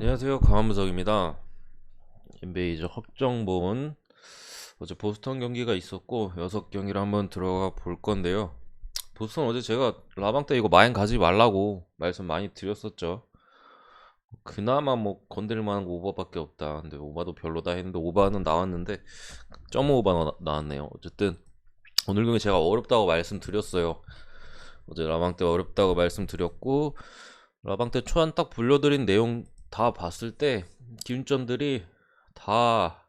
안녕하세요. 강한무석입니다. 이제 확정본. 어제 보스턴 경기가 있었고 6경기를 한번 들어가 볼 건데요. 보스턴 어제 제가 라방 때 이거 마인 가지 말라고 말씀 많이 드렸었죠. 그나마 뭐 건드릴 만한 거 오버밖에 없다. 근데 오버도 별로다 했는데 오버는 나왔는데 점 오버 나왔네요. 어쨌든 오늘 경기 제가 어렵다고 말씀드렸어요. 어제 라방 때 어렵다고 말씀드렸고 라방 때 초안 딱 불려드린 내용 다 봤을 때 기준점들이 다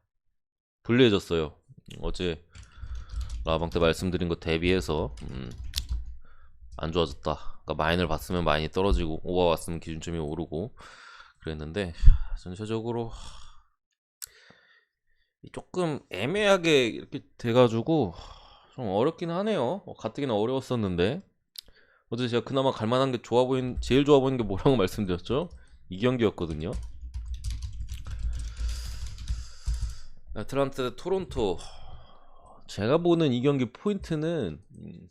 불리해졌어요. 어제 라방 때 말씀드린 거 대비해서 음, 안 좋아졌다. 그러니까 마인을 봤으면 마인이 떨어지고 오버 봤으면 기준점이 오르고 그랬는데 전체적으로 조금 애매하게 이렇게 돼가지고 좀 어렵긴 하네요. 어, 가뜩이나 어려웠었는데 어제 제가 그나마 갈만한 게 좋아 보인 제일 좋아 보이는 게 뭐라고 말씀드렸죠? 이 경기였거든요. 애틀란타 대 토론토. 제가 보는 이 경기 포인트는 음,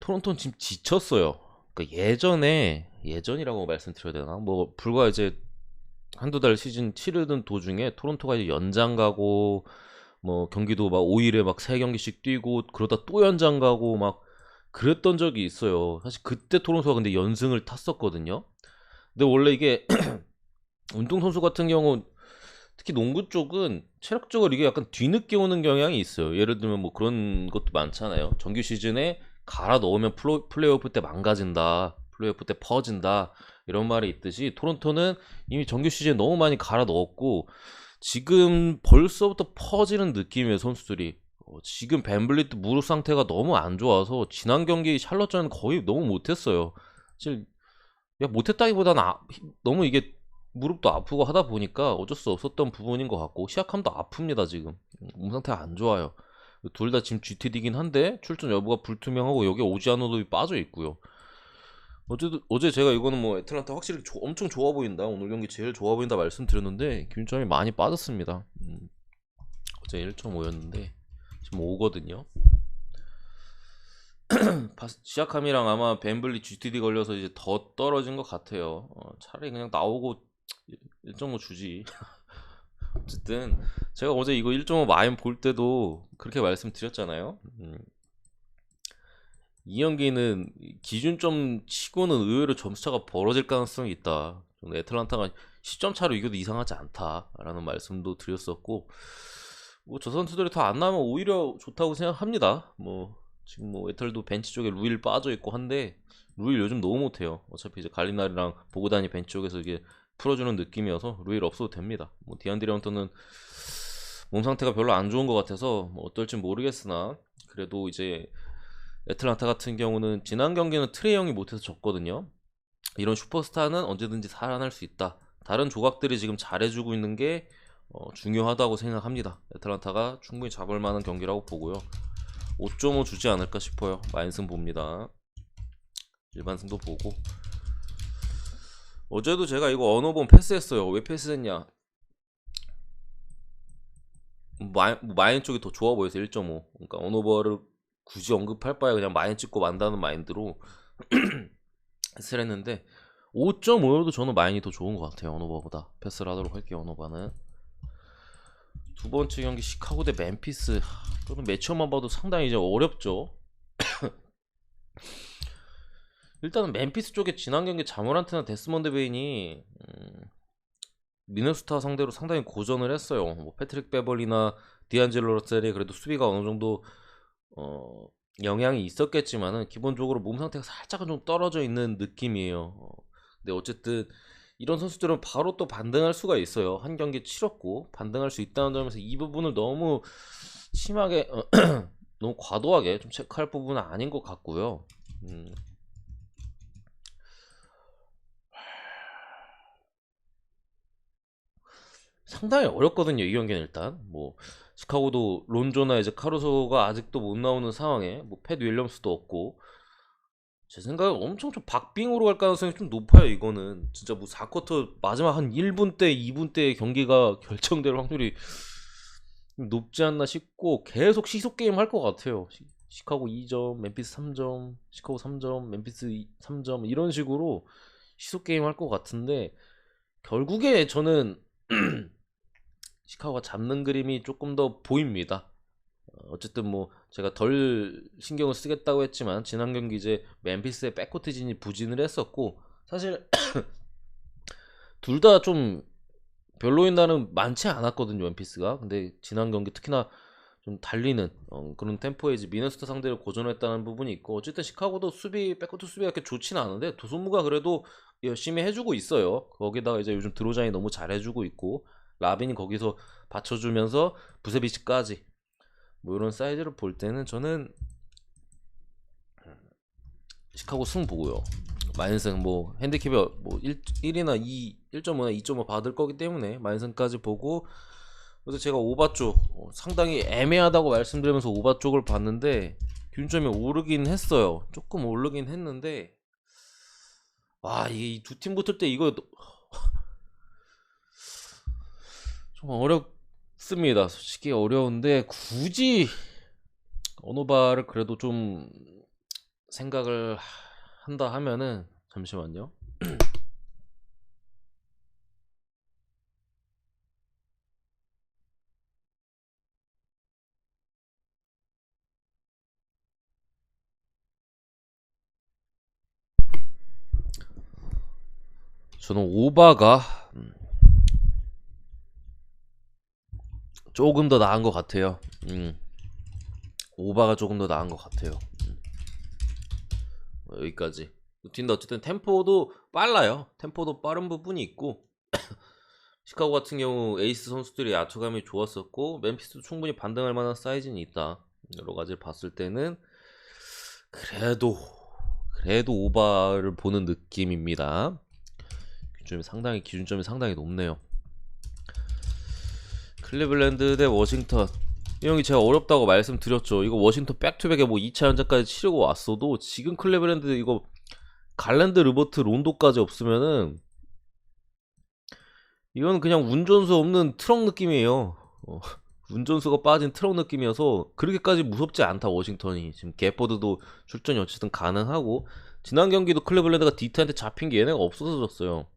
토론토는 지금 지쳤어요. 그러니까 예전에 예전이라고 말씀드려야 되나? 뭐 불과 이제 한두 달 시즌 치르던 도중에 토론토가 이제 연장 가고 뭐 경기도 막 5일에 막세 경기씩 뛰고 그러다 또 연장 가고 막 그랬던 적이 있어요. 사실 그때 토론토가 근데 연승을 탔었거든요. 근데 원래 이게 운동선수 같은 경우 특히 농구 쪽은 체력적으로 이게 약간 뒤늦게 오는 경향이 있어요. 예를 들면 뭐 그런 것도 많잖아요. 정규 시즌에 갈아 넣으면 플로, 플레이오프 때 망가진다. 플레이오프 때 퍼진다. 이런 말이 있듯이 토론토는 이미 정규 시즌에 너무 많이 갈아 넣었고 지금 벌써부터 퍼지는 느낌이에요 선수들이 어, 지금 벤블리트 무릎 상태가 너무 안 좋아서 지난 경기 샬럿전은 거의 너무 못했어요 사실 야, 못했다기보다는 아, 너무 이게 무릎도 아프고 하다 보니까 어쩔 수 없었던 부분인 것 같고 시작함도 아픕니다 지금. 몸 상태가 안 좋아요. 둘 다 지금 GTD긴 한데 출전 여부가 불투명하고 여기 오지아노도 빠져 있고요. 어제 어제 제가 이거는 뭐 애틀란타 확실히 조, 엄청 좋아 보인다. 오늘 경기 제일 좋아 보인다 말씀드렸는데 기준점이 많이 빠졌습니다. 음, 어제 1.5였는데 지금 5거든요 시아캄이랑 아마 벤블리 GTD 걸려서 이제 더 떨어진 것 같아요. 어, 차라리 그냥 나오고 1.5 주지. 어쨌든 제가 어제 이거 1.5 마인 볼 때도 그렇게 말씀드렸잖아요. 음. 이연기는 기준점 치고는 의외로 점수차가 벌어질 가능성이 있다. 애틀란타가 10점 차로 이겨도 이상하지 않다라는 말씀도 드렸었고 뭐 저 선수들이 더 안 나면 오히려 좋다고 생각합니다. 뭐 지금 뭐 에털도 벤치 쪽에 루일 빠져 있고 한데 루일 요즘 너무 못해요. 어차피 이제 갈리나리랑 보고다니 벤치 쪽에서 이게 풀어주는 느낌이어서 루일 없어도 됩니다. 뭐 디안드리 헌터는 몸 상태가 별로 안 좋은 것 같아서 뭐 어떨지 모르겠으나 그래도 이제 애틀란타 같은 경우는 지난 경기는 트레이 형이 못해서 졌거든요. 이런 슈퍼스타는 언제든지 살아날 수 있다. 다른 조각들이 지금 잘해주고 있는 게 어, 중요하다고 생각합니다. 애틀란타가 충분히 잡을 만한 경기라고 보고요. 5.5 주지 않을까 싶어요. 마인승 봅니다. 일반승도 보고. 어제도 제가 이거 언어본 패스했어요. 왜 패스했냐? 마인, 마인 쪽이 더 좋아 보여서 1.5. 그러니까 언어버를 굳이 언급할 바에 그냥 마인 찍고 만다는 마인드로 패스를 했는데 5.5여도 저는 마인이 더 좋은 것 같아요. 언어버보다. 패스를 하도록 할게요. 언어바는. 두 번째 경기 시카고 대 멤피스. 그런 매치업만 봐도 상당히 이제 어렵죠. 일단은 멤피스 쪽에 지난 경기 자모란트나 데스먼드 베인이 음, 미네소타 상대로 상당히 고전을 했어요. 뭐 패트릭 베벌리나 디안젤로 러셀이 그래도 수비가 어느 정도 어, 영향이 있었겠지만은 기본적으로 몸 상태가 살짝은 좀 떨어져 있는 느낌이에요. 어, 근데 어쨌든 이런 선수들은 바로 또 반등할 수가 있어요. 한 경기 치렀고 반등할 수 있다는 점에서 이 부분을 너무 심하게 어, 너무 과도하게 좀 체크할 부분은 아닌 것 같고요. 음. 상당히 어렵거든요. 이 경기는 일단 뭐 시카고도 론조나 이제 카루소가 아직도 못 나오는 상황에 뭐팻 윌리엄스도 없고 제 생각에 엄청 좀 박빙으로 갈 가능성이 좀 높아요. 이거는 진짜 뭐 4쿼터 마지막 한 1분 때, 2분 때 경기가 결정될 확률이 높지 않나 싶고 계속 시속 게임 할 것 같아요. 시, 카고 2점, 멤피스 3점, 시카고 3점, 멤피스 3점 이런 식으로 시속 게임 할 것 같은데 결국에 저는 시카고가 잡는 그림이 조금 더 보입니다. 어, 어쨌든 뭐 제가 덜 신경을 쓰겠다고 했지만 지난 경기 이제 멤피스의 백코트 진이 부진을 했었고 사실 둘 다 좀 별로인 날은 많지 않았거든요 멤피스가. 근데 지난 경기 특히나 좀 달리는 어, 그런 템포에 이제 미네소타 상대를 고전했다는 부분이 있고 어쨌든 시카고도 수비 백코트 수비가 그렇게 좋지는 않은데 도소무가 그래도 열심히 해주고 있어요. 거기다가 이제 요즘 드로잔이 너무 잘해주고 있고 라빈이 거기서 받쳐주면서 부세비치까지 뭐 이런 사이즈를 볼 때는 저는 시카고 승 보고요. 마인승 뭐 핸디캡이 뭐 1, 1이나 2, 1.5나 2.5 받을 거기 때문에 마인승까지 보고 그래서 제가 오바 쪽 어, 상당히 애매하다고 말씀드리면서 오바 쪽을 봤는데 균점이 오르긴 했어요. 조금 오르긴 했는데 와 이게 두 팀 붙을 때 이거 좀 어렵 습니다. 솔직히 어려운데 굳이 언어바를 그래도 좀 생각을 한다 하면은 잠시만요. 저는 오바가 조금 더 나은 것 같아요. 음. 오바가 조금 더 나은 것 같아요. 음. 어, 여기까지. 근데 어쨌든 템포도 빨라요. 템포도 빠른 부분이 있고 시카고 같은 경우 에이스 선수들이 야투감이 좋았었고 멤피스도 충분히 반등할 만한 사이즈는 있다. 여러 가지를 봤을 때는 그래도 그래도 오바를 보는 느낌입니다. 기준점이 상당히 기준점이 상당히 높네요. 클리블랜드 대 워싱턴 이 형이 제가 어렵다고 말씀드렸죠. 이거 워싱턴 백투백에 뭐 2차 연장까지 치르고 왔어도 지금 클리블랜드 이거 갈랜드 르버트 론도까지 없으면은 이건 그냥 운전수 없는 트럭 느낌이에요. 어, 운전수가 빠진 트럭 느낌이어서 그렇게까지 무섭지 않다 워싱턴이 지금 게퍼드도 출전이 어쨌든 가능하고 지난 경기도 클리블랜드가 디트한테 잡힌 게 얘네가 없어졌어요.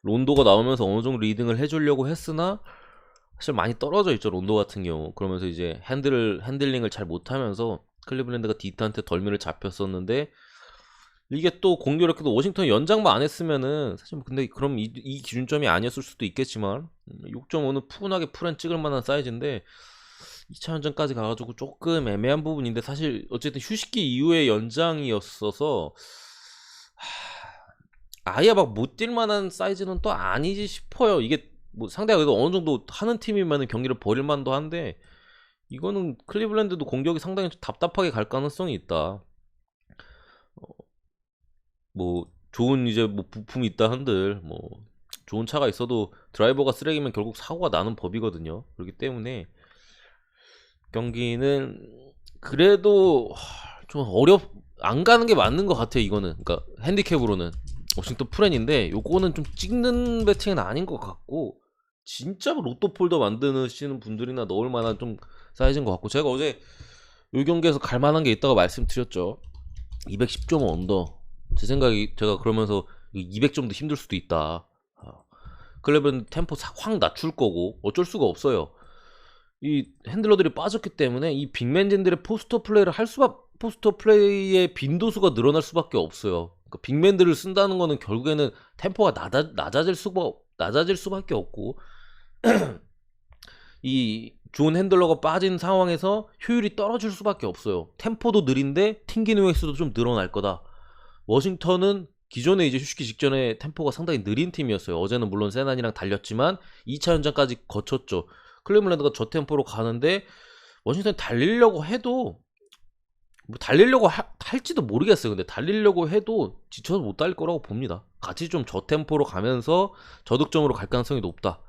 론도가 나오면서 어느 정도 리딩을 해주려고 했으나 사실 많이 떨어져 있죠 론도 같은 경우 그러면서 이제 핸들을 핸들링을 잘 못하면서 클리블랜드가 디트한테 덜미를 잡혔었는데 이게 또 공교롭게도 워싱턴 연장만 안 했으면은 사실 뭐 근데 그럼 이, 이 기준점이 아니었을 수도 있겠지만 6.5는 푸근하게 풀엔 찍을 만한 사이즈인데 2차 연장까지 가가지고 조금 애매한 부분인데 사실 어쨌든 휴식기 이후의 연장이었어서 하... 아예 막 못 뛸 만한 사이즈는 또 아니지 싶어요. 이게 뭐 상대가 그래도 어느 정도 하는 팀이면 경기를 벌일 만도 한데 이거는 클리블랜드도 공격이 상당히 답답하게 갈 가능성이 있다. 어, 뭐 좋은 이제 뭐 부품이 있다 한들 뭐 좋은 차가 있어도 드라이버가 쓰레기면 결국 사고가 나는 법이거든요. 그렇기 때문에 경기는 그래도 좀 어렵 안 가는 게 맞는 것 같아요. 이거는 그러니까 핸디캡으로는 워싱턴 프렌인데 요거는 좀 찍는 배팅은 아닌 것 같고 진짜 로또 폴더 만드시는 분들이나 넣을 만한 좀 사이즈인 것 같고 제가 어제 요 경기에서 갈 만한 게 있다고 말씀드렸죠. 210점 언더. 제 생각이 제가 그러면서 200점도 힘들 수도 있다. 클럽은 템포 확 낮출 거고 어쩔 수가 없어요. 이 핸들러들이 빠졌기 때문에 이 빅맨진들의 포스터 플레이를 할 수밖 포스터 플레이의 빈도수가 늘어날 수밖에 없어요. 그러니까 빅맨들을 쓴다는 거는 결국에는 템포가 낮아, 낮아질 수가 낮아질 수밖에 없고 이 좋은 핸들러가 빠진 상황에서 효율이 떨어질 수밖에 없어요. 템포도 느린데 튕기는 횟수도 좀 늘어날 거다. 워싱턴은 기존에 이제 휴식기 직전에 템포가 상당히 느린 팀이었어요. 어제는 물론 세난이랑 달렸지만 2차 연장까지 거쳤죠. 클리블랜드가 저 템포로 가는데 워싱턴이 달리려고 해도 뭐 달리려고 하, 할지도 모르겠어요. 근데 달리려고 해도 지쳐서 못 달릴 거라고 봅니다. 같이 좀 저템포로 가면서 저득점으로 갈 가능성이 높다.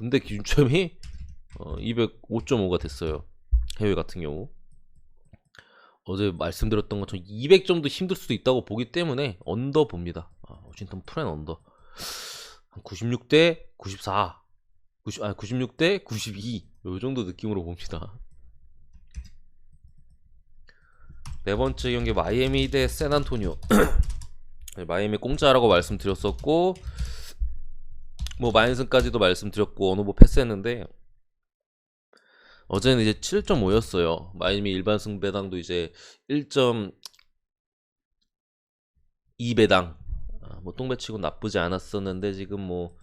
근데 기준점이 어, 205.5가 됐어요. 해외 같은 경우. 어제 말씀드렸던 것처럼 200점도 힘들 수도 있다고 보기 때문에 언더 봅니다. 아, 워싱턴 프렌 언더. 96대 94. 90, 아, 96대 92. 요 정도 느낌으로 봅니다. 네 번째 경기 마이애미 대 샌안토니오. 마이애미 공짜라고 말씀드렸었고 뭐 마인슨까지도 말씀드렸고 어노보 패스했는데 어제는 이제 7.5였어요. 마이미 일반 승배당도 이제 1.2배당. 아, 뭐 똥배치고 나쁘지 않았었는데 지금 뭐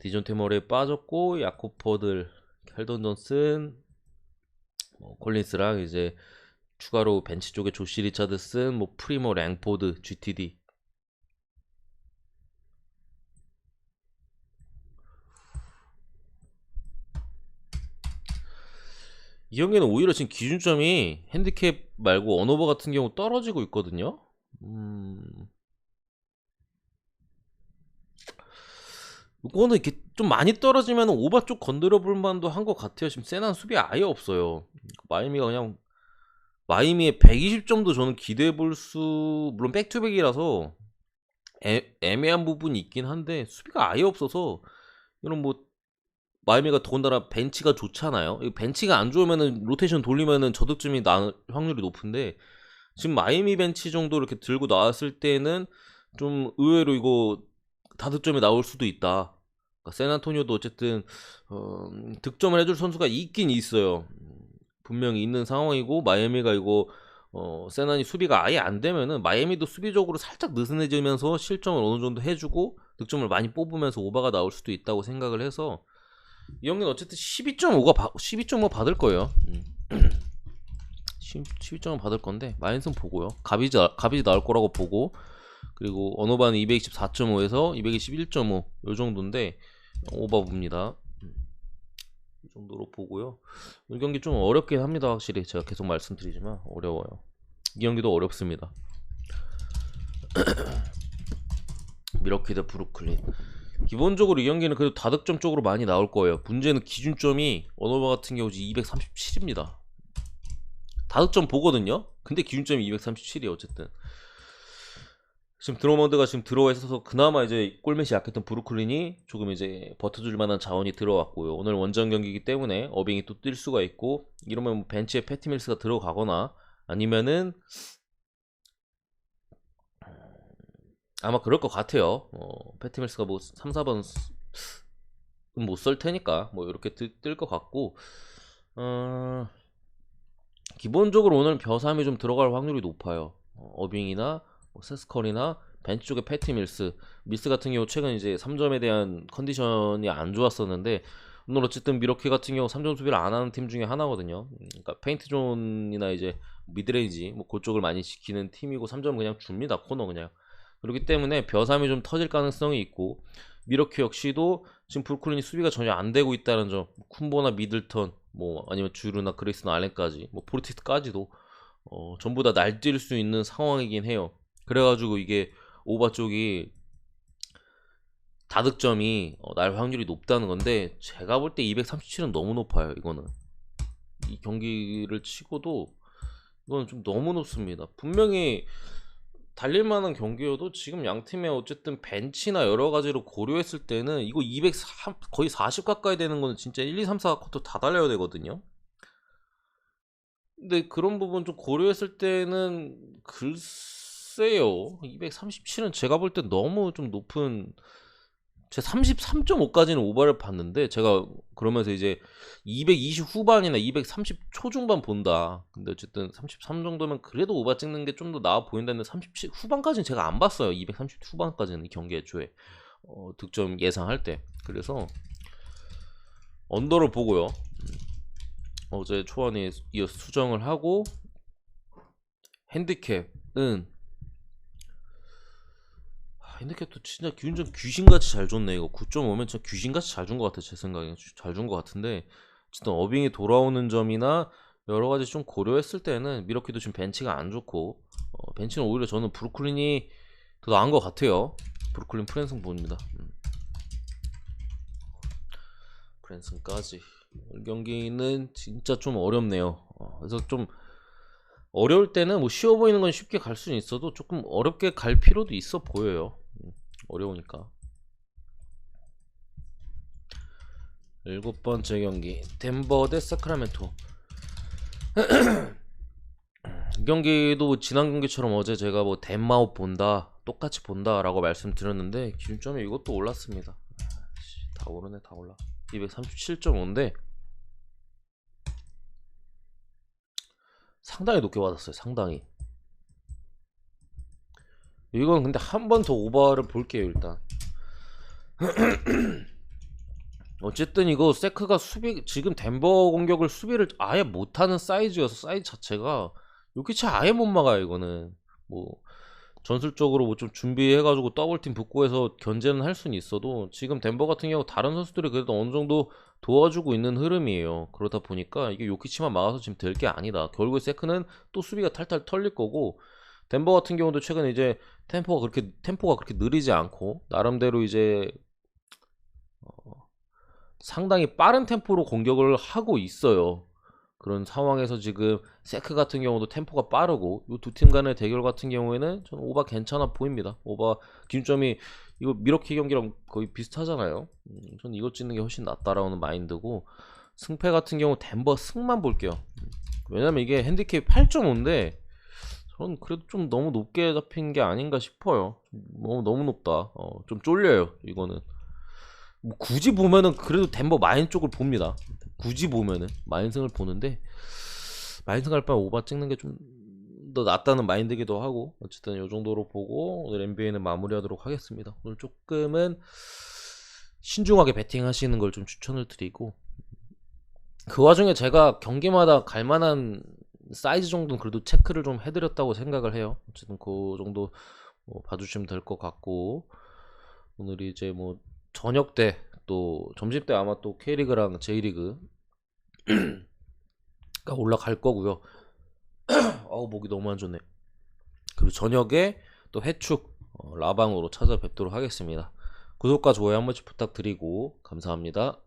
디존 테머레 빠졌고 야코퍼들 켈던 존슨 뭐 콜린스랑 이제 추가로 벤치 쪽에 조시 리차드슨 뭐 프리모 랭포드 GTD 이 경기는 오히려 지금 기준점이 핸디캡 말고 언오버 같은 경우 떨어지고 있거든요. 음. 이거는 이렇게 좀 많이 떨어지면 오바 쪽 건드려 볼 만도 한 것 같아요. 지금 세난 수비 아예 없어요. 마이미가 그냥 마이미의 120점도 저는 기대해 볼 수 물론 백투백이라서 애, 애매한 부분이 있긴 한데 수비가 아예 없어서 이런 뭐 마이미가 더군다나 벤치가 좋잖아요. 이 벤치가 안 좋으면은 로테이션 돌리면은 저득점이 날 확률이 높은데 지금 마이미 벤치 정도 이렇게 들고 나왔을 때는 좀 의외로 이거 다득점이 나올 수도 있다. 그러니까 샌안토니오도 어쨌든 어, 득점을 해줄 선수가 있긴 있어요. 분명히 있는 상황이고 마이애미가 이거 어, 세난이 수비가 아예 안 되면은 마이애미도 수비적으로 살짝 느슨해지면서 실점을 어느 정도 해주고 득점을 많이 뽑으면서 오바가 나올 수도 있다고 생각을 해서 이 경기는 어쨌든 12.5가 12.5 받을 거예요. 음. 12.5 받을 건데 마인슨 보고요. 가비지 가비지 나올 거라고 보고 그리고 언어반은 224.5에서 221.5 요 정도인데 오바 봅니다. 이 정도로 보고요. 이 경기 좀 어렵긴 합니다. 확실히 제가 계속 말씀드리지만 어려워요. 이 경기도 어렵습니다. 미러키 대 브루클린. 기본적으로 이 경기는 그래도 다득점 쪽으로 많이 나올 거예요. 문제는 기준점이 언어바 같은 경우 237입니다. 다득점 보거든요. 근데 기준점이 237이에요. 어쨌든. 지금 드로먼드가 지금 들어와 있어서 그나마 이제 골맷이 약했던 브루클린이 조금 이제 버텨줄 만한 자원이 들어왔고요. 오늘 원정 경기이기 때문에 어빙이 또 뛸 수가 있고 이러면 뭐 벤치에 패티밀스가 들어가거나 아니면은 아마 그럴 것 같아요. 어, 패티밀스가 뭐 3, 4번 못 쓸 테니까 뭐 이렇게 뜰 것 같고 어, 기본적으로 오늘 벼삼이 좀 들어갈 확률이 높아요. 어, 어빙이나 뭐 세스컬이나 벤치 쪽에 패티 밀스 밀스 같은 경우 최근 이제 3점에 대한 컨디션이 안 좋았었는데 오늘 어쨌든 미러키 같은 경우 3점 수비를 안 하는 팀 중에 하나거든요. 그러니까 페인트 존이나 이제 미드레인지 뭐 그쪽을 많이 지키는 팀이고 3점 그냥 줍니다. 코너 그냥. 그렇기 때문에 벼삼이 좀 터질 가능성이 있고 미러키 역시도 지금 브루클린이 수비가 전혀 안 되고 있다는 점 쿤보나 미들턴 뭐 아니면 주루나 그레이스나 알렌까지 뭐 포르티스까지도 어, 전부 다 날뛸 수 있는 상황이긴 해요. 그래가지고 이게 오바 쪽이 다득점이 어, 날 확률이 높다는 건데 제가 볼 때 237은 너무 높아요 이거는 이 경기를 치고도 이거는 좀 너무 높습니다 분명히 달릴만한 경기여도 지금 양 팀의 어쨌든 벤치나 여러 가지로 고려했을 때는 이거 203 거의 40 가까이 되는 거는 진짜 1, 2, 3, 4 쿼터 다 달려야 되거든요. 근데 그런 부분 좀 고려했을 때는 글쎄요. 237은 제가 볼 때 너무 좀 높은 제 33.5까지는 오버를 봤는데 제가 그러면서 이제 220 후반이나 230 초중반 본다. 근데 어쨌든 33 정도면 그래도 오버 찍는 게 좀 더 나아 보인다는데 37 후반까지는 제가 안 봤어요. 230 후반까지는 이 경기 애초에 어, 득점 예상할 때. 그래서 언더를 보고요. 어제 초안에 이어 수정을 하고 핸디캡은 핸디캡도 진짜 기운전 귀신같이 잘 줬네. 이거 9.5면 진짜 귀신같이 잘 준 것 같아 제 생각에 잘 준 것 같은데 어쨌든 어빙이 돌아오는 점이나 여러 가지 좀 고려했을 때는 미러키도 지금 벤치가 안 좋고 어, 벤치는 오히려 저는 브루클린이 더 나은 것 같아요. 브루클린 프랜슨 보입니다. 음. 프랜슨까지. 경기는 진짜 좀 어렵네요. 어, 그래서 좀 어려울 때는 뭐 쉬워 보이는 건 쉽게 갈 수는 있어도 조금 어렵게 갈 필요도 있어 보여요 어려우니까 일곱 번째 경기 덴버 대 사크라멘토 이 경기도 지난 경기처럼 어제 제가 뭐 덴마웃 본다 똑같이 본다 라고 말씀드렸는데 기준점이 이것도 올랐습니다. 다 오르네 다 올라. 237.5인데 상당히 높게 받았어요. 상당히. 이건 근데 한 번 더 오버를 볼게요 일단. 어쨌든 이거 세크가 수비 지금 덴버 공격을 수비를 아예 못하는 사이즈여서 사이즈 자체가 요키치 아예 못 막아요 이거는. 뭐 전술적으로 뭐 좀 준비해가지고 더블팀 붙고 해서 견제는 할 수는 있어도 지금 덴버 같은 경우 다른 선수들이 그래도 어느 정도 도와주고 있는 흐름이에요. 그러다 보니까 이게 요키치만 막아서 지금 될 게 아니다. 결국에 세크는 또 수비가 탈탈 털릴 거고 덴버 같은 경우도 최근에 이제 템포가 그렇게 템포가 그렇게 느리지 않고 나름대로 이제 어, 상당히 빠른 템포로 공격을 하고 있어요. 그런 상황에서 지금 세크 같은 경우도 템포가 빠르고 이 두 팀 간의 대결 같은 경우에는 저는 오바 괜찮아 보입니다. 오바 기준점이 이거 미러키 경기랑 거의 비슷하잖아요. 음, 저는 이거 찍는 게 훨씬 낫다라는 마인드고 승패 같은 경우 덴버 승만 볼게요. 왜냐면 이게 핸디캡 8.5인데 저는 그래도 좀 너무 높게 잡힌 게 아닌가 싶어요. 너무 너무 높다. 어, 좀 쫄려요. 이거는. 뭐 굳이 보면은 그래도 덴버 마인 쪽을 봅니다. 굳이 보면은 마인승을 보는데 마인승 할 바에 오바 찍는 게 좀 더 낫다는 마인드기도 하고 어쨌든 이 정도로 보고 오늘 NBA는 마무리하도록 하겠습니다. 오늘 조금은 신중하게 베팅하시는 걸 좀 추천을 드리고 그 와중에 제가 경기마다 갈 만한 사이즈 정도는 그래도 체크를 좀 해드렸다고 생각을 해요. 어쨌든 그 정도 뭐 봐주시면 될 것 같고 오늘이 이제 뭐 저녁 때 또 점심 때 아마 또 K리그랑 J리그가 올라갈 거고요. 어우 목이 너무 안 좋네. 그리고 저녁에 또 해축 어, 라방으로 찾아뵙도록 하겠습니다. 구독과 좋아요 한 번씩 부탁드리고 감사합니다.